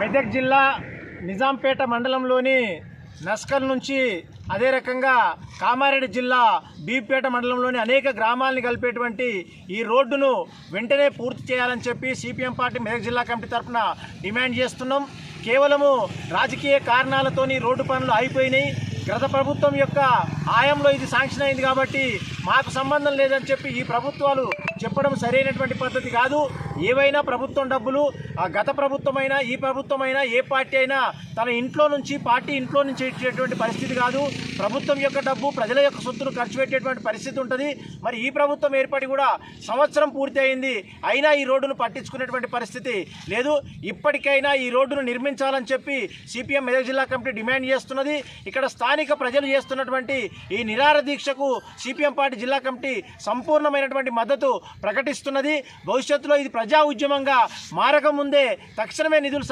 మెదక్ జిల్లా నిజాంపేట మండలంలోని నస్కల్ నుంచి అదే రకంగా కామారెడ్డి జిల్లా బీపేట మండలంలోని అనేక గ్రామాలను కలిపేటువంటి ఈ రోడ్డును వెంటనే పూర్తి చేయాలని చెప్పి సిపిఎం పార్టీ మెదక్ జిల్లా కమిటీ తరఫున డిమాండ్ చేస్తున్నాం. కేవలము రాజకీయ కారణాలతోని రోడ్డు పనులు అయిపోయినాయి గత ప్రభుత్వం యొక్క ఆయంలో ఇది శాంక్షన్ అయింది కాబట్టి మాకు సంబంధం లేదని చెప్పి ఈ ప్రభుత్వాలు చెప్పడం సరైనటువంటి పద్ధతి కాదు. ఏవైనా ప్రభుత్వం డబ్బులు ఆ గత ప్రభుత్వమైనా ఈ ప్రభుత్వమైనా ఏ పార్టీ అయినా తన ఇంట్లో నుంచి పార్టీ ఇంట్లో నుంచి ఇచ్చేటువంటి పరిస్థితి కాదు. ప్రభుత్వం యొక్క డబ్బు ప్రజల యొక్క సొత్తును ఖర్చు పెట్టేటువంటి పరిస్థితి ఉంటుంది. మరి ఈ ప్రభుత్వం ఏర్పడి కూడా సంవత్సరం పూర్తి అయింది. అయినా ఈ రోడ్డును పట్టించుకునేటువంటి పరిస్థితి లేదు. ఇప్పటికైనా ఈ రోడ్డును నిర్మించాలని చెప్పి సిపిఎం మెదక్ జిల్లా కమిటీ డిమాండ్ చేస్తున్నది. ఇక్కడ స్థానిక ప్రజలు చేస్తున్నటువంటి ఈ నిరార దీక్షకు సిపిఎం పార్టీ జిల్లా కమిటీ సంపూర్ణమైనటువంటి మద్దతు ప్రకటిస్తున్నది. భవిష్యత్తులో ఇది ప్రజా ఉద్యమంగా మారకముందే తక్షణమే నిధులు